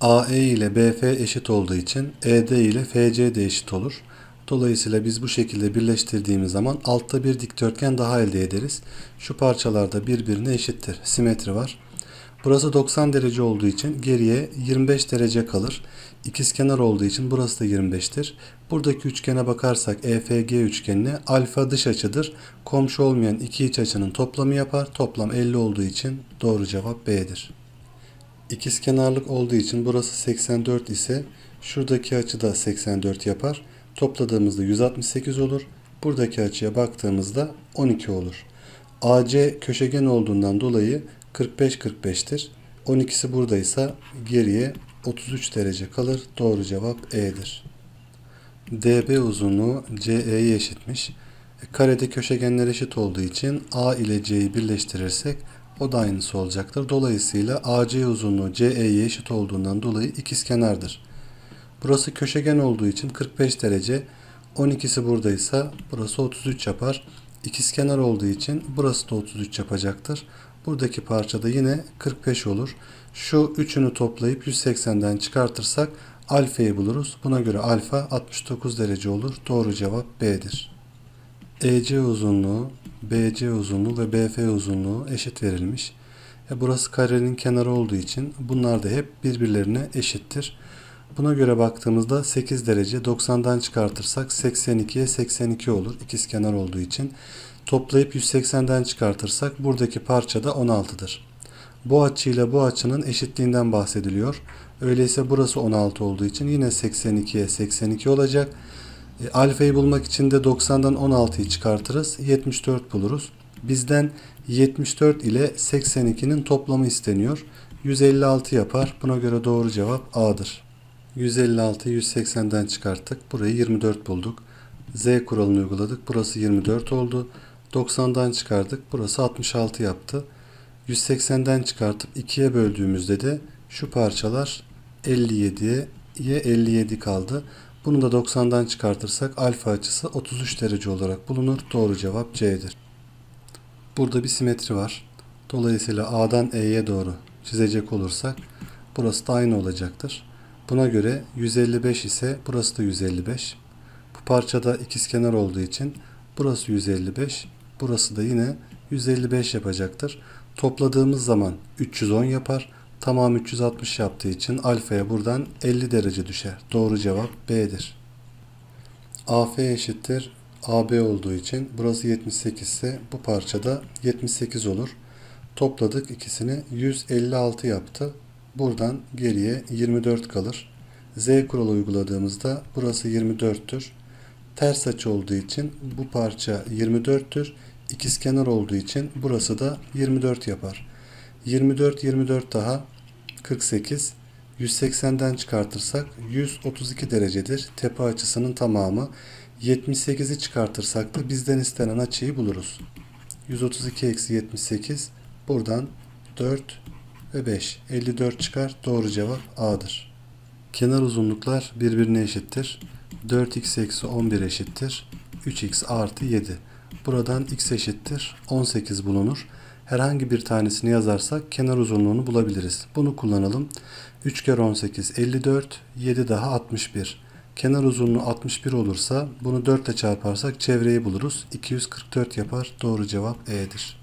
AE ile BF eşit olduğu için ED ile FC de eşit olur. Dolayısıyla biz bu şekilde birleştirdiğimiz zaman altta bir dikdörtgen daha elde ederiz. Şu parçalarda birbirine eşittir. Simetri var. Burası 90 derece olduğu için geriye 25 derece kalır. İkizkenar olduğu için burası da 25'tir. Buradaki üçgene bakarsak EFG üçgenine alfa dış açıdır. Komşu olmayan iki iç açının toplamı yapar. Toplam 50 olduğu için doğru cevap B'dir. İkizkenarlık olduğu için burası 84 ise şuradaki açı da 84 yapar. Topladığımızda 168 olur. Buradaki açıya baktığımızda 12 olur. AC köşegen olduğundan dolayı 45-45'tir. 12'si buradaysa geriye 33 derece kalır. Doğru cevap E'dir. DB uzunluğu CE'ye eşitmiş. E, karede köşegenler eşit olduğu için A ile C'yi birleştirirsek o da aynısı olacaktır. Dolayısıyla AC uzunluğu CE'ye eşit olduğundan dolayı ikizkenardır. Burası köşegen olduğu için 45 derece. 12'si buradaysa burası 33 yapar. İkizkenar olduğu için burası da 33 yapacaktır. Buradaki parçada yine 45 olur. Şu üçünü toplayıp 180'den çıkartırsak alfayı buluruz. Buna göre alfa 69 derece olur. Doğru cevap B'dir. EC uzunluğu, BC uzunluğu ve BF uzunluğu eşit verilmiş. E burası karenin kenarı olduğu için bunlar da hep birbirlerine eşittir. Buna göre baktığımızda 8 derece 90'dan çıkartırsak 82'ye 82 olur. İkizkenar olduğu için. Toplayıp 180'den çıkartırsak buradaki parça da 16'dır. Bu açıyla bu açının eşitliğinden bahsediliyor. Öyleyse burası 16 olduğu için yine 82'ye 82 olacak. E, alfayı bulmak için de 90'dan 16'yı çıkartırız. 74 buluruz. Bizden 74 ile 82'nin toplamı isteniyor. 156 yapar. Buna göre doğru cevap A'dır. 156'yı 180'den çıkarttık. Burayı 24 bulduk. Z kuralını uyguladık. Burası 24 oldu. 90'dan çıkardık. Burası 66 yaptı. 180'den çıkartıp 2'ye böldüğümüzde de şu parçalar 57'ye 57 kaldı. Bunu da 90'dan çıkartırsak alfa açısı 33 derece olarak bulunur. Doğru cevap C'dir. Burada bir simetri var. Dolayısıyla A'dan E'ye doğru çizecek olursak burası da aynı olacaktır. Buna göre 155 ise burası da 155. Bu parçada ikizkenar olduğu için burası 155, burası da yine 155 yapacaktır. Topladığımız zaman 310 yapar. Tamam 360 yaptığı için alfaya buradan 50 derece düşer. Doğru cevap B'dir. AF eşittir AB olduğu için burası 78 ise bu parçada 78 olur. Topladık ikisini 156 yaptı. Buradan geriye 24 kalır. Z kuralı uyguladığımızda burası 24'tür. Ters açı olduğu için bu parça 24'tür. İkizkenar olduğu için burası da 24 yapar. 24 24 daha 48. 180'den çıkartırsak 132 derecedir. Tepe açısının tamamı. 78'i çıkartırsak da bizden istenen açıyı buluruz. 132 eksi 78 buradan 4 ve 5. 54 çıkar. Doğru cevap A'dır. Kenar uzunluklar birbirine eşittir. 4x eksi 11 eşittir. 3x artı 7. Buradan x eşittir. 18 bulunur. Herhangi bir tanesini yazarsak kenar uzunluğunu bulabiliriz. Bunu kullanalım. 3 kere 18 54. 7 daha 61. Kenar uzunluğu 61 olursa bunu 4 ile çarparsak çevreyi buluruz. 244 yapar. Doğru cevap E'dir.